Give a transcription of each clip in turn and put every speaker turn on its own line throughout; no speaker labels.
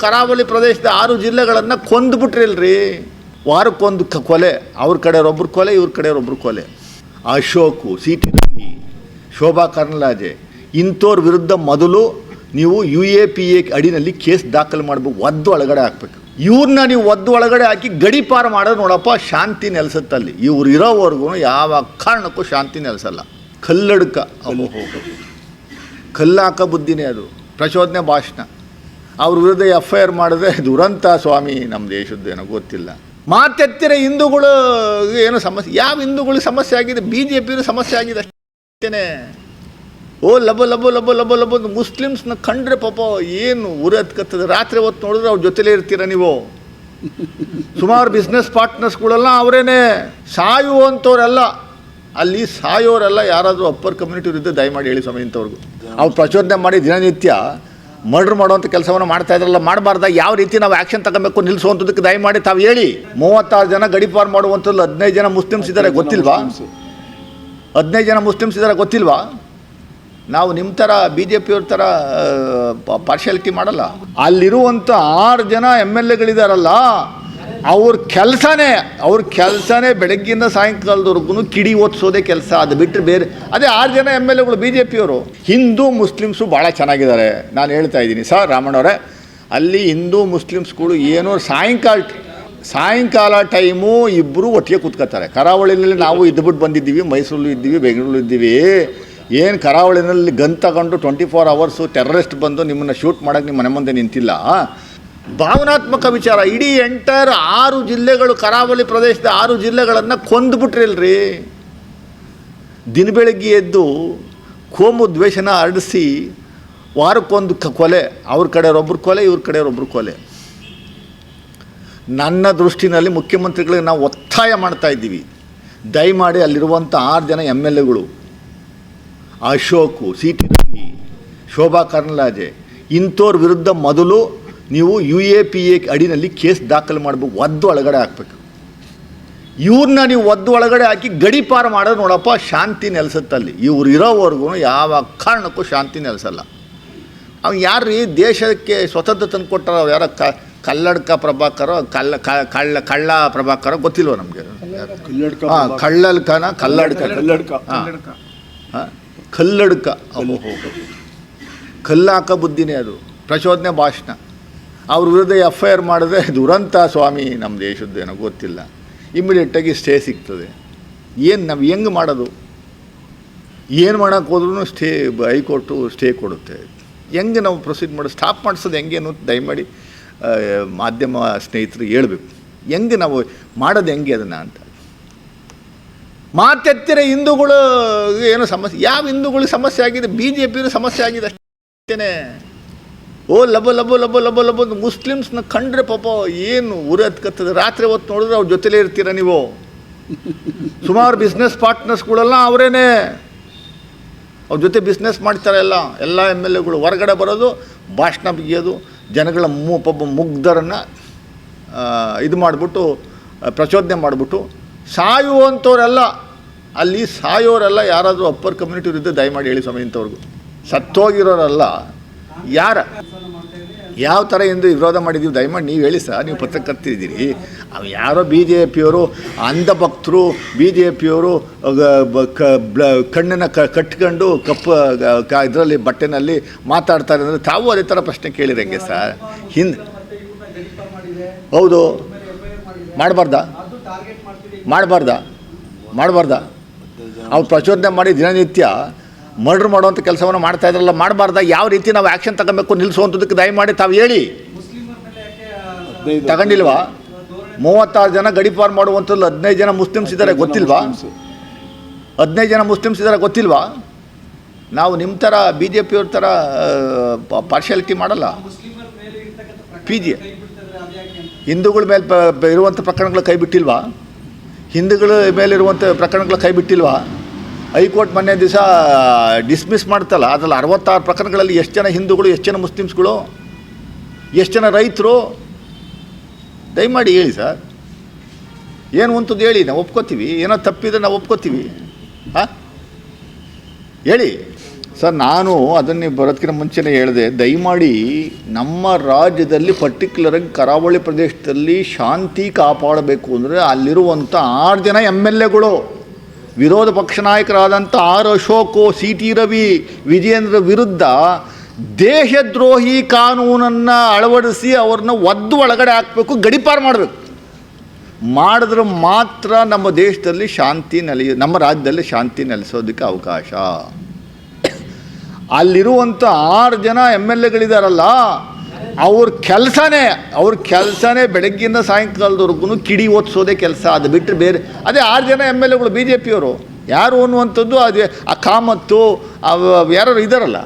ಕರಾವಳಿ ಪ್ರದೇಶದ ಆರು ಜಿಲ್ಲೆಗಳನ್ನು ಕೊಂದುಬಿಟ್ರಿಲ್ರಿ. ವಾರಕ್ಕೊಂದು ಕ- ಕೊಲೆ. ಅವ್ರ ಕಡೆಯವ್ರೊಬ್ರು ಕೊಲೆ, ಇವ್ರ ಕಡೆಯವ್ರೊಬ್ರು ಕೊಲೆ. ಅಶೋಕು ಸಿ ಟಿ ರವಿ ಶೋಭಾ ಕರ್ನಲಾಜೆ ಇಂಥವ್ರ ವಿರುದ್ಧ ಮೊದಲು ನೀವು ಯು ಎ ಪಿ ಎ ಅಡಿನಲ್ಲಿ ಕೇಸ್ ದಾಖಲು ಮಾಡಬೇಕು ಒದ್ದು ಒಳಗಡೆ ಹಾಕ್ಬೇಕು. ಇವ್ರನ್ನ ನೀವು ಒದ್ದು ಒಳಗಡೆ ಹಾಕಿ ಗಡಿಪಾರು ಮಾಡೋದು ನೋಡಪ್ಪ, ಶಾಂತಿ ನೆಲೆಸುತ್ತಲ್ಲಿ. ಇವ್ರು ಇರೋವರೆಗೂ ಯಾವ ಕಾರಣಕ್ಕೂ ಶಾಂತಿ ನೆಲೆಸಲ್ಲ. ಕಲ್ಲಡ್ಕ. ಕಲ್ಲಾಕ ಬುದ್ಧಿನೇ ಅದು. ಪ್ರಚೋದನೆ ಭಾಷಣ. ಅವ್ರ ವಿರುದ್ಧ ಎಫ್ ಐ ಆರ್ ಮಾಡಿದ್ರೆ ದುರಂತ ಸ್ವಾಮಿ ನಮ್ಮ ದೇಶದ್ದೇನೋ ಗೊತ್ತಿಲ್ಲ. ಮಾತೆತ್ತಿರ ಹಿಂದೂಗಳು ಏನೋ ಸಮಸ್ಯೆ, ಯಾವ ಹಿಂದೂಗಳು ಸಮಸ್ಯೆ ಆಗಿದೆ ಬಿ ಜೆ ಪಿ ಸಮಸ್ಯೆ ಆಗಿದೆ ಅಷ್ಟೇ ಓ ಲಬ ಲಬ ಲಬ ಲಬ ಲಬ ಮುಸ್ಲಿಮ್ಸ್ನ ಕಂಡ್ರೆ ಪಾಪ ಏನು ಉರಿ ರಾತ್ರಿ ಹೊತ್ತು ನೋಡಿದ್ರೆ ಅವ್ರ ಜೊತೆಲೇ ಇರ್ತೀರ ನೀವು. ಸುಮಾರು ಬಿಸ್ನೆಸ್ ಪಾರ್ಟ್ನರ್ಸ್ಗಳೆಲ್ಲ ಅವರೇನೆ. ಸಾಯುವಂಥವ್ರೆಲ್ಲ, ಅಲ್ಲಿ ಸಾಯೋರೆಲ್ಲ ಯಾರಾದರೂ ಅಪ್ಪರ್ ಕಮ್ಯುನಿಟಿ ವಿರುದ್ಧ ದಯಮಾಡಿ ಹೇಳಿ ಸ್ವಾಮಿ ಇಂಥವ್ರಿಗೂ. ಅವ್ರು ಪ್ರಚೋದನೆ ಮಾಡಿ ದಿನನಿತ್ಯ ಮರ್ಡರ್ ಮಾಡುವಂಥ ಕೆಲಸವನ್ನು ಮಾಡ್ತಾ ಇದ್ರಲ್ಲ ಮಾಡಬಾರ್ದ ಯಾವ ರೀತಿ ನಾವು ಆ್ಯಕ್ಷನ್ ತಗೋಬೇಕು ನಿಲ್ಲಿಸುವಂಥದ್ದಕ್ಕೆ ದಯಮಾಡಿ ತಾವು ಹೇಳಿ. ಮೂವತ್ತಾರು ಜನ ಗಡಿಪಾರು ಮಾಡುವಂಥದ್ದು ಹದಿನೈದು ಜನ ಮುಸ್ಲಿಮ್ಸ್ ಇದ್ದಾರೆ ಗೊತ್ತಿಲ್ವಾ? ಹದಿನೈದು ಜನ ಮುಸ್ಲಿಮ್ಸ್ ಇದ್ದಾರೆ ಗೊತ್ತಿಲ್ವಾ? ನಾವು ನಿಮ್ಮ ಥರ ಬಿ ಜೆ ಪಿಯವ್ರ ಥರ ಪಾರ್ಶಾಲಿಟಿ ಮಾಡಲ್ಲ. ಅಲ್ಲಿರುವಂಥ ಆರು ಜನ ಎಂ ಎಲ್ ಎಗಳಿದಾರಲ್ಲ ಅವ್ರ ಕೆಲಸನೇ ಅವ್ರ ಕೆಲಸನೇ ಬೆಳಗ್ಗಿಂದ ಸಾಯಂಕಾಲದವರೆಗೂ ಕಿಡಿ ಓದಿಸೋದೇ ಕೆಲಸ. ಅದು ಬಿಟ್ಟರೆ ಬೇರೆ, ಅದೇ ಆರು ಜನ ಎಂ ಎಲ್ ಎಗಳು ಬಿ ಜೆ ಪಿಯವರು. ಹಿಂದೂ ಮುಸ್ಲಿಮ್ಸು ಭಾಳ ಚೆನ್ನಾಗಿದ್ದಾರೆ. ನಾನು ಹೇಳ್ತಾ ಇದ್ದೀನಿ. ಸರ್, ರಾಮಣ್ಣವರೇ, ಅಲ್ಲಿ ಹಿಂದೂ ಮುಸ್ಲಿಮ್ಸ್ಗಳು ಏನೋ ಸಾಯಂಕಾಲ ಸಾಯಂಕಾಲ ಟೈಮು ಇಬ್ಬರು ಒಟ್ಟಿಗೆ ಕೂತ್ಕೋತಾರೆ ಕರಾವಳಿನಲ್ಲಿ ನಾವು ಇದ್ಬಿಟ್ಟು ಬಂದಿದ್ದೀವಿ ಮೈಸೂರು ಇದ್ದೀವಿ ಬೆಂಗಳೂರು ಇದ್ದೀವಿ. ಏನು ಕರಾವಳಿನಲ್ಲಿ ಗನ್ ತಗೊಂಡು ಟ್ವೆಂಟಿ ಫೋರ್ ಅವರ್ಸು ಟೆರರಿಸ್ಟ್ ಬಂದು ನಿಮ್ಮನ್ನು ಶೂಟ್ ಮಾಡೋಕ್ಕೆ ನಿಮ್ಮ ಮನೆ ಮುಂದೆ ನಿಂತಿಲ್ಲ. ಭಾವನಾತ್ಮಕ ವಿಚಾರ. ಇಡೀ ಎಂಟರ್ ಆರು ಜಿಲ್ಲೆಗಳು, ಕರಾವಳಿ ಪ್ರದೇಶದ ಆರು ಜಿಲ್ಲೆಗಳನ್ನು ಕೊಂದುಬಿಟ್ರಿಲ್ರಿ. ದಿನ ಬೆಳಗ್ಗೆ ಎದ್ದು ಕೋಮು ದ್ವೇಷನ ಹರಡಿಸಿ ವಾರಕ್ಕೊಂದು ಕ- ಕೊಲೆ, ಅವ್ರ ಕಡೆಯವರೊಬ್ಬರು ಕೊಲೆ, ಇವ್ರ ಕಡೆಯವರೊಬ್ಬರು ಕೊಲೆ. ನನ್ನ ದೃಷ್ಟಿನಲ್ಲಿ ಮುಖ್ಯಮಂತ್ರಿಗಳಿಗೆ ನಾವು ಒತ್ತಾಯ ಮಾಡ್ತಾ ಇದ್ದೀವಿ. ದಯಮಾಡಿ ಅಲ್ಲಿರುವಂಥ ಆರು ಜನ ಎಂ ಎಲ್ ಎಗಳು, ಅಶೋಕು, ಸಿ ಟಿ ರವಿ, ಶೋಭಾ ಕರ್ನಲಾಜೆ ಇಂಥವ್ರ ವಿರುದ್ಧ ಮೊದಲು ನೀವು ಯು ಎ ಪಿ ಎ ಅಡಿನಲ್ಲಿ ಕೇಸ್ ದಾಖಲು ಮಾಡಬೇಕು ಒದ್ದು ಒಳಗಡೆ ಹಾಕ್ಬೇಕು. ಇವ್ರನ್ನ ನೀವು ಒದ್ದು ಒಳಗಡೆ ಹಾಕಿ ಗಡಿಪಾರು ಮಾಡೋದು ನೋಡಪ್ಪ ಶಾಂತಿ ನೆಲೆಸುತ್ತಲ್ಲಿ. ಇವ್ರು ಇರೋವರೆಗೂ ಯಾವ ಕಾರಣಕ್ಕೂ ಶಾಂತಿ ನೆಲೆಸಲ್ಲ. ಅವ್ನು ಯಾರು ರೀ ದೇಶಕ್ಕೆ ಸ್ವತಂತ್ರ ತಂದು ಕೊಟ್ಟಾರ ಅವ್ರು ಯಾರೋ ಕ ಕಲ್ಲಡ್ಕ ಪ್ರಭಾಕರ ಕಲ್ಲ ಕ- ಕಳ್ಳ ಕಳ್ಳ ಪ್ರಭಾಕರ ಗೊತ್ತಿಲ್ವ ನಮಗೆ?
ಕಲ್ಲಡ್ಕ
ಹಾಂ ಕಳ್ಳಲ್ಕನ ಕಲ್ಲಡ್ಕ.
ಕಲ್ಲಡ್ಕ.
ಹಾಂ. ಹಾಂ ಕಲ್ಲಡ್ಕ. ಅವು ಕಲ್ಲಾಕ ಬುದ್ಧಿನೇ ಅದು. ಪ್ರಚೋದನೆ ಭಾಷಣ. ಅವ್ರ ವಿರುದ್ಧ ಎಫ್ ಐ ಆರ್ ಮಾಡಿದ್ರೆ ದುರಂತ ಸ್ವಾಮಿ ನಮ್ಮ ದೇಶದ್ದೇನೋ ಗೊತ್ತಿಲ್ಲ. ಇಮ್ಮಿಡಿಯೇಟಾಗಿ ಸ್ಟೇ ಸಿಗ್ತದೆ. ಏನು ನಾವು ಹೆಂಗೆ ಮಾಡೋದು? ಏನು ಮಾಡೋಕ್ಕೆ ಹೋದ್ರೂ ಸ್ಟೇ ಹೈಕೋರ್ಟು ಸ್ಟೇ ಕೊಡುತ್ತೆ. ಹೆಂಗೆ ನಾವು ಪ್ರೊಸೀಡ್ ಮಾಡೋದು ಸ್ಟಾಪ್ ಮಾಡಿಸೋದು ಹೆಂಗೆ ಅನ್ನೋದು ದಯಮಾಡಿ ಮಾಧ್ಯಮ ಸ್ನೇಹಿತರು ಹೇಳಬೇಕು. ಹೆಂಗೆ ನಾವು ಮಾಡೋದು ಹೆಂಗೆ ಅದನ್ನು ಅಂತ. ಮಾತೆತ್ತಿರ ಹಿಂದೂಗಳು ಏನೋ ಸಮಸ್ಯೆ, ಯಾವ ಹಿಂದೂಗಳಿಗೆ ಸಮಸ್ಯೆ ಆಗಿದೆ? ಬಿ ಜೆ ಪಿಗೂ ಸಮಸ್ಯೆ ಆಗಿದೆ ಅಷ್ಟೇನೆ. ಓ ಲಬ ಲಬ ಲಬ ಲಬ ಲಬ ಮುಸ್ಲಿಮ್ಸ್ನ ಕಂಡ್ರೆ ಪಾಪ ಏನು ಉರಿ ಹತ್ಕತ್ತದ? ರಾತ್ರಿ ಹೊತ್ತು ನೋಡಿದ್ರೆ ಅವ್ರ ಜೊತೆಲೇ ಇರ್ತೀರ ನೀವು? ಸುಮಾರು ಬಿಸ್ನೆಸ್ ಪಾರ್ಟ್ನರ್ಸ್ಗಳೆಲ್ಲ ಅವರೇನೆ. ಅವ್ರ ಜೊತೆ ಬಿಸ್ನೆಸ್ ಮಾಡ್ತಾರೆ ಎಲ್ಲ. ಎಲ್ಲ ಎಂ ಎಲ್ ಎಗಳು ಹೊರಗಡೆ ಬರೋದು, ಭಾಷಣ ಬಿಗಿಯೋದು, ಜನಗಳ ಮು, ಪಾಪ ಮುಗ್ಧರನ್ನು ಇದು ಮಾಡಿಬಿಟ್ಟು, ಪ್ರಚೋದನೆ ಮಾಡಿಬಿಟ್ಟು, ಸಾಯುವಂಥವರೆಲ್ಲ, ಅಲ್ಲಿ ಸಾಯೋರೆಲ್ಲ ಯಾರಾದರೂ ಅಪ್ಪರ್ ಕಮ್ಯುನಿಟಿ ವಿರುದ್ಧ ದಯಮಾಡಿ ಹೇಳಿ ಸ್ವಾಮಿ ಇಂಥವ್ರಿಗೂ. ಸತ್ತೋಗಿರೋರಲ್ಲ ಯಾರ? ಯಾವ ಥರ ಎಂದು ವಿರೋಧ ಮಾಡಿದ್ದೀವಿ. ದಯಮಾಡಿ ನೀವು ಹೇಳಿ ಸರ್, ನೀವು ಪತ್ರಕರ್ತಿದ್ದೀರಿ ಅವು ಯಾರೋ ಬಿ ಜೆ ಪಿಯವರು ಅಂಧ ಭಕ್ತರು ಬಿ ಜೆ ಪಿಯವರು ಕಣ್ಣನ್ನು ಕ, ಕಟ್ಕೊಂಡು ಕಪ್ಪು ಇದರಲ್ಲಿ ಬಟ್ಟೆನಲ್ಲಿ ಮಾತಾಡ್ತಾರೆ ಅಂದರೆ ತಾವು ಅದೇ ಥರ ಪ್ರಶ್ನೆ ಕೇಳಿರಂಗೆ ಸರ್. ಹಿಂದೆ ಹೌದು. ಮಾಡಬಾರ್ದಾ? ಮಾಡಬಾರ್ದಾ? ಮಾಡಬಾರ್ದಾ? ಅವ್ರು ಪ್ರಚೋದನೆ ಮಾಡಿ ದಿನನಿತ್ಯ ಮರ್ಡರ್ ಮಾಡುವಂಥ ಕೆಲಸವನ್ನು ಮಾಡ್ತಾ ಇದ್ರಲ್ಲ ಮಾಡಬಾರ್ದ ಯಾವ ರೀತಿ ನಾವು ಆ್ಯಕ್ಷನ್ ತಗೊಬೇಕು ನಿಲ್ಲಿಸುವಂಥದ್ದಕ್ಕೆ ದಯಮಾಡಿ ತಾವು ಹೇಳಿ. ತಗೊಂಡಿಲ್ವಾ? ಮೂವತ್ತಾರು ಜನ ಗಡಿಪಾರು ಮಾಡುವಂಥದ್ದು ಹದಿನೈದು ಜನ ಮುಸ್ಲಿಮ್ಸ್ ಇದ್ದಾರೆ ಗೊತ್ತಿಲ್ವಾ? ಹದಿನೈದು ಜನ ಮುಸ್ಲಿಮ್ಸ್ ಇದ್ದಾರೆ ಗೊತ್ತಿಲ್ವಾ? ನಾವು ನಿಮ್ಮ ಥರ ಬಿ ಜೆ ಪಿಯವ್ರ ಥರ ಪಾರ್ಶಾಲಿಟಿ ಮಾಡಲ್ಲ. ಪಿ ಜಿ ಹಿಂದೂಗಳ ಮೇಲೆ ಇರುವಂಥ ಪ್ರಕರಣಗಳ ಕೈ ಬಿಟ್ಟಿಲ್ವಾ? ಹಿಂದೂಗಳ ಮೇಲಿರುವಂಥ ಪ್ರಕರಣಗಳ ಕೈ ಬಿಟ್ಟಿಲ್ವಾ? ಹೈಕೋರ್ಟ್ ಮೊನ್ನೆ ದಿವಸ ಡಿಸ್ಮಿಸ್ ಮಾಡ್ತಲ್ಲ, ಅದ್ರಲ್ಲಿ ಅರವತ್ತಾರು ಪ್ರಕರಣಗಳಲ್ಲಿ ಎಷ್ಟು ಜನ ಹಿಂದೂಗಳು, ಎಷ್ಟು ಜನ ಮುಸ್ಲಿಮ್ಸ್ಗಳು, ಎಷ್ಟು ಜನ ರೈತರು? ದಯಮಾಡಿ ಹೇಳಿ ಸರ್. ಏನು ಅಂತದ್ದು ಹೇಳಿ, ನಾವು ಒಪ್ಕೋತೀವಿ. ಏನೋ ತಪ್ಪಿದ್ರೆ ನಾವು ಒಪ್ಕೋತೀವಿ. ಹಾಂ? ಹೇಳಿ. ಸರ್, ನಾನು ಅದನ್ನೇ ಬರೋದಕ್ಕಿಂತ ಮುಂಚೆನೇ ಹೇಳಿದೆ, ದಯಮಾಡಿ ನಮ್ಮ ರಾಜ್ಯದಲ್ಲಿ ಪರ್ಟಿಕ್ಯುಲರಾಗಿ ಕರಾವಳಿ ಪ್ರದೇಶದಲ್ಲಿ ಶಾಂತಿ ಕಾಪಾಡಬೇಕು ಅಂದರೆ ಅಲ್ಲಿರುವಂಥ ಆರು ಜನ ಎಂ ಎಲ್ ಎಗಳು. ವಿರೋಧ ಪಕ್ಷ ನಾಯಕರಾದಂಥ R Ashok C T Ravi, Vijayendra ವಿರುದ್ಧ ದೇಶದ್ರೋಹಿ ಕಾನೂನನ್ನು ಅಳವಡಿಸಿ ಅವ್ರನ್ನ ಒದ್ದು ಒಳಗಡೆ ಹಾಕಬೇಕು, ಗಡಿಪಾರು ಮಾಡಬೇಕು. ಮಾಡಿದ್ರೆ ಮಾತ್ರ ನಮ್ಮ ದೇಶದಲ್ಲಿ ಶಾಂತಿ ನೆಲೆಯ ನಮ್ಮ ರಾಜ್ಯದಲ್ಲಿ ಶಾಂತಿ ನೆಲೆಸೋದಕ್ಕೆ ಅವಕಾಶ. ಅಲ್ಲಿರುವಂಥ ಆರು ಜನ ಎಂ ಎಲ್ ಎಗಳಿದಾರಲ್ಲ ಅವ್ರ ಕೆಲಸನೇ ಅವ್ರ ಕೆಲಸನೇ ಬೆಳಗ್ಗಿಂದ ಸಾಯಂಕಾಲದವರೆಗೂ ಕಿಡಿ ಓದಿಸೋದೇ ಕೆಲಸ. ಅದು ಬಿಟ್ಟರೆ ಬೇರೆ ಅದೇ ಆರು ಜನ ಎಂ ಎಲ್ ಎಗಳು ಬಿ ಜೆ ಪಿಯವರು ಯಾರು ಅನ್ನುವಂಥದ್ದು ಅದೇ ಆ ಕಾಮತ್ತು ಯಾರು ಇದ್ದಾರಲ್ಲ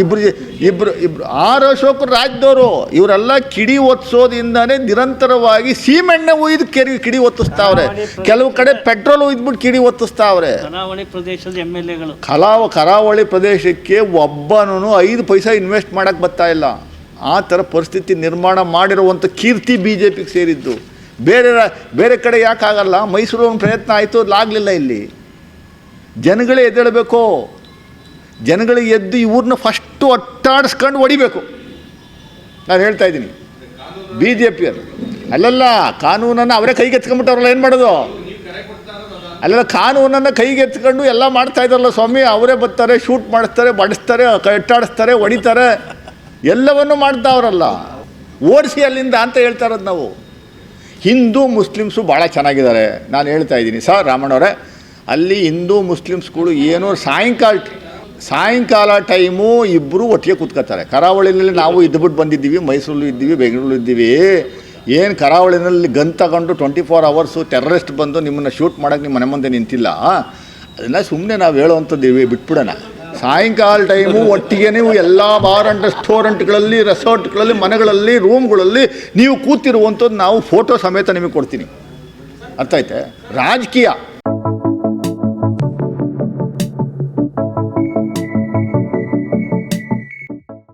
ಇಬ್ರು ಇಬ್ರು ಇಬ್ರು ಆರ್ ಅಶೋಕರು ರಾಜ್ಯದವರು ಇವರೆಲ್ಲ ಕಿಡಿ ಒತ್ತಿಸೋದಿಂದನೇ ನಿರಂತರವಾಗಿ ಸೀಮೆಣ್ಣೆ ಒಯ್ದು ಕೆರಿ ಕಿಡಿ ಒತ್ತಿಸ್ತಾವ್ರೆ. ಕೆಲವು ಕಡೆ ಪೆಟ್ರೋಲ್ ಉಯ್ದ್ಬಿಟ್ಟು ಕಿಡಿ ಒತ್ತಿಸ್ತಾವ್ರೆ.
ಕರಾವಳಿ ಪ್ರದೇಶದ ಎಂ ಎಲ್ ಎಗಳು.
ಕಲಾವ ಕರಾವಳಿ ಪ್ರದೇಶಕ್ಕೆ ಒಬ್ಬನೂ ಐದು ಪೈಸಾ ಇನ್ವೆಸ್ಟ್ ಮಾಡಕ್ಕೆ ಬರ್ತಾ ಇಲ್ಲ. ಆ ಥರ ಪರಿಸ್ಥಿತಿ ನಿರ್ಮಾಣ ಮಾಡಿರುವಂಥ ಕೀರ್ತಿ ಬಿ ಜೆ ಪಿಗೆ ಸೇರಿದ್ದು. ಬೇರೆ ಬೇರೆ ಕಡೆ ಯಾಕಾಗಲ್ಲ ಮೈಸೂರು ಒಂದು ಪ್ರಯತ್ನ ಆಯಿತು ಆಗಲಿಲ್ಲ ಇಲ್ಲಿ. ಜನಗಳೇ ಎದ್ದೇಳಬೇಕು? ಜನಗಳಿಗೆ ಎದ್ದು ಇವ್ರನ್ನ ಫಸ್ಟು ಅಟ್ಟಾಡಿಸ್ಕೊಂಡು ಹೊಡಿಬೇಕು. ನಾನು ಹೇಳ್ತಾ ಇದ್ದೀನಿ. ಬಿ ಜೆ ಪಿಯರು ಅಲ್ಲಲ್ಲ, ಕಾನೂನನ್ನು ಅವರೇ ಕೈಗೆ ಎತ್ಕೊಂಡ್ಬಿಟ್ಟವ್ರಲ್ಲ ಏನು ಮಾಡೋದು? ಅಲ್ಲೆಲ್ಲ, ಕಾನೂನನ್ನು ಕೈಗೆತ್ಕೊಂಡು ಎಲ್ಲ ಮಾಡ್ತಾ ಇದ್ದಾರಲ್ಲ ಸ್ವಾಮಿ, ಅವರೇ ಬರ್ತಾರೆ ಶೂಟ್ ಮಾಡಿಸ್ತಾರೆ, ಬಡಿಸ್ತಾರೆ, ಕಟ್ಟಾಡಿಸ್ತಾರೆ, ಹೊಡಿತಾರೆ. ಎಲ್ಲವನ್ನು ಮಾಡ್ತಾವ್ರಲ್ಲ ಓಡಿಸಿ ಅಲ್ಲಿಂದ ಅಂತ ಹೇಳ್ತಾ ಇರೋದು ನಾವು. ಹಿಂದೂ ಮುಸ್ಲಿಮ್ಸು ಭಾಳ ಚೆನ್ನಾಗಿದ್ದಾರೆ. ನಾನು ಹೇಳ್ತಾ ಇದ್ದೀನಿ, ಸರ್ ರಾಮಣ್ಣವರೇ, ಅಲ್ಲಿ ಹಿಂದೂ ಮುಸ್ಲಿಮ್ಸ್ಗಳು ಏನೋ ಸಾಯಂಕಾಲ ಸಾಯಂಕಾಲ ಟೈಮು ಇಬ್ಬರು ಒಟ್ಟಿಗೆ ಕೂತ್ಕೋತಾರೆ ಕರಾವಳಿನಲ್ಲಿ ನಾವು ಇದ್ಬಿಟ್ಟು ಬಂದಿದ್ದೀವಿ, ಮೈಸೂರಲ್ಲೂ ಇದ್ದೀವಿ ಬೆಂಗಳೂರು ಇದ್ದೀವಿ. ಏನು ಕರಾವಳಿನಲ್ಲಿ ಗನ್ ತಗೊಂಡು ಟ್ವೆಂಟಿ ಫೋರ್ ಅವರ್ಸು ಟೆರರಿಸ್ಟ್ ಬಂದು ನಿಮ್ಮನ್ನು ಶೂಟ್ ಮಾಡೋಕ್ಕೆ ನಿಮ್ಮ ಮನೆ ಮುಂದೆ ನಿಂತಿಲ್ಲ. ಅದನ್ನು ಸುಮ್ಮನೆ ನಾವು ಹೇಳುವಂಥದ್ದು ಬಿಟ್ಬಿಡೋಣ. ಸಾಯಂಕಾಲ ಟೈಮು ಒಟ್ಟಿಗೆ ನೀವು ಎಲ್ಲ ಬಾರ್ ಅಂಡ್ ರೆಸ್ಟೋರೆಂಟ್ಗಳಲ್ಲಿ, ರೆಸಾರ್ಟ್ಗಳಲ್ಲಿ, ಮನೆಗಳಲ್ಲಿ, ರೂಮ್ಗಳಲ್ಲಿ ನೀವು ಕೂತಿರುವಂಥದ್ದು ನಾವು ಫೋಟೋ ಸಮೇತ ನಿಮಗೆ ಕೊಡ್ತೀನಿ. ಅರ್ಥ ಐತೆ ರಾಜಕೀಯ.